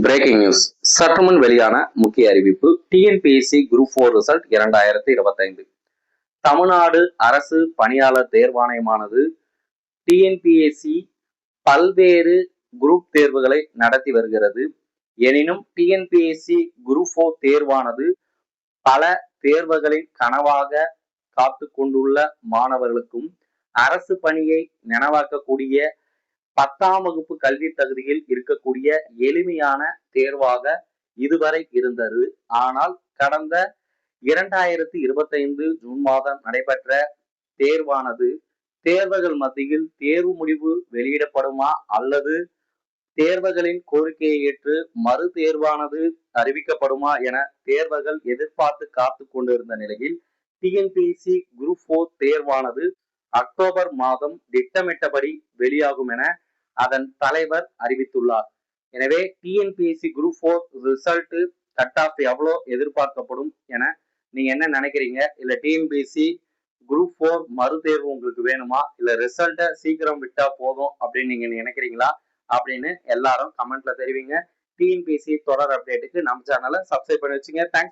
Breaking news சற்றுமுன் வெளியான முக்கிய அறிவிப்பு. டிஎன்பிஎஸ்சி குரூப் ஃபோர் ரிசல்ட் இரண்டாயிரத்தி இருபத்தைந்து. தமிழ்நாடு அரசு பணியாளர் தேர்வாணையமானது. டிஎன்பிஎஸ்சி பல்வேறு குரூப் தேர்வுகளை நடத்தி வருகிறது. எனினும் டிஎன்பிஎஸ்சி குரூப் ஃபோர் தேர்வானது பல தேர்வுகளின் கனவாக காத்து கொண்டுள்ள மாணவர்களுக்கும் அரசு பணியை நினைவாக்கக்கூடிய பத்தாம் வகுப்பு கல்வி தகுதியில் இருக்கக்கூடிய எளிமையான தேர்வாக இதுவரை இருந்தது. ஆனால் கடந்த இரண்டாயிரத்தி இருபத்தைந்து ஜூன் மாதம் நடைபெற்ற தேர்வானது தேர்வுகள் மத்தியில் தேர்வு முடிவு வெளியிடப்படுமா அல்லது தேர்வுகளின் கோரிக்கையை ஏற்று மறு தேர்வானது அறிவிக்கப்படுமா என தேர்வுகள் எதிர்பார்த்து காத்து கொண்டிருந்த நிலையில் டிஎன்பிஎஸ்சி குரூப் போர் தேர்வானது அக்டோபர் மாதம் திட்டமிட்டபடி வெளியாகும் என அதன் தலைவர் அறிவித்துள்ளார். எனவே TNPSC group four result cut off எவ்வளோ எதிர்பார்க்கப்படும் என நீங்க என்ன நினைக்கிறீங்க? இல்லை டிஎன்பிஎஸ்சி குரூப் ஃபோர் மறு தேர்வு உங்களுக்கு வேணுமா? இல்லை ரிசல்ட்டை சீக்கிரம் விட்டா போதும் அப்படின்னு நீங்க நினைக்கிறீங்களா? அப்படின்னு எல்லாரும் கமெண்ட்ல தெரிவிங்க. டிஎன்பிஎஸ்சி தொடர் அப்டேட்டுக்கு நம்ம சேனலை சப்ஸ்கிரைப் பண்ணி வச்சுங்க. தேங்க்ஸ்